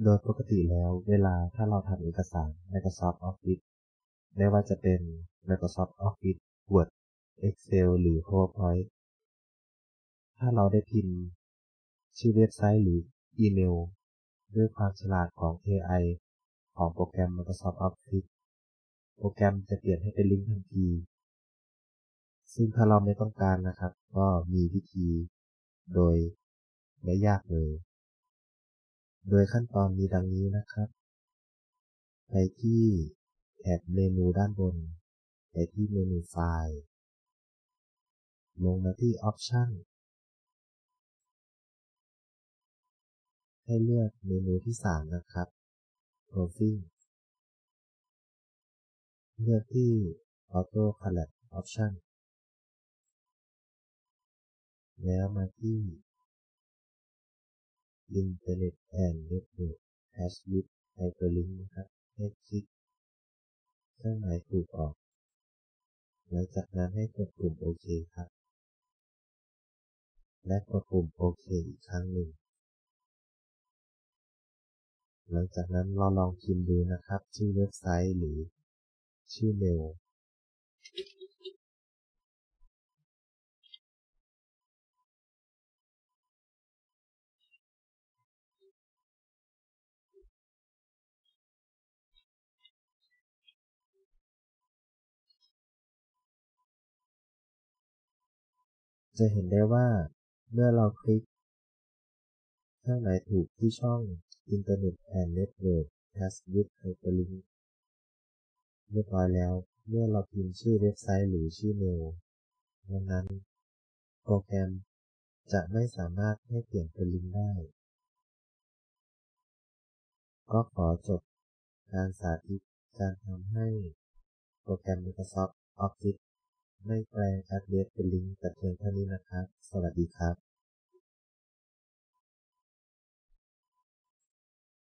โดยปกติแล้วเวลาถ้าเราทำเอกสาร Microsoft Office ไม่ว่าจะเป็น Microsoft Office Word Excel หรือ PowerPoint ถ้าเราได้พิมพ์ ชื่อเว็บไซต์หรืออีเมล ด้วยความฉลาดของ AI ของโปรแกรม Microsoft Office โปรแกรมจะเปลี่ยนให้เป็นลิงก์ทันที ซึ่งถ้าเราไม่ต้องการนะครับ ก็มีวิธี โดยไม่ยากเลย โดยขั้นตอนมีดังนี้นะครับ ไปที่แท็บเมนูด้านบน ไปที่เมนูไฟล์ ลงมาที่ Option ให้เลือกเมนูที่ 3 นะครับ Profiling เลือกที่ Auto Collapse Option แล้วมาที่ Internet and Network Hash with Hyperlink นะครับให้คลิกเครื่องหมายถูกออก หลังจากนั้นให้กดปุ่มโอเคครับ และกดปุ่มโอเคอีกครั้งหนึ่ง หลังจากนั้นเราลองพิมพ์ดูนะครับ ชื่อเว็บไซต์หรือชื่อเมล จะเห็นได้ว่าเมื่อเราคลิกเครื่องหมายถูกที่ช่อง Internet and Network Has with Hyperlink เรียบร้อยแล้ว เมื่อเราพิมพ์ชื่อเว็บไซต์หรือชื่อเมลนั้น โปรแกรมจะไม่สามารถให้เปลี่ยนเป็นลิงก์ได้ ก็ขอจบการสาธิตการทำให้โปรแกรม Microsoft Office ให้แปลงแอดเดรสเป็นลิงก์แต่เพียงเท่านี้นะครับ สวัสดีครับ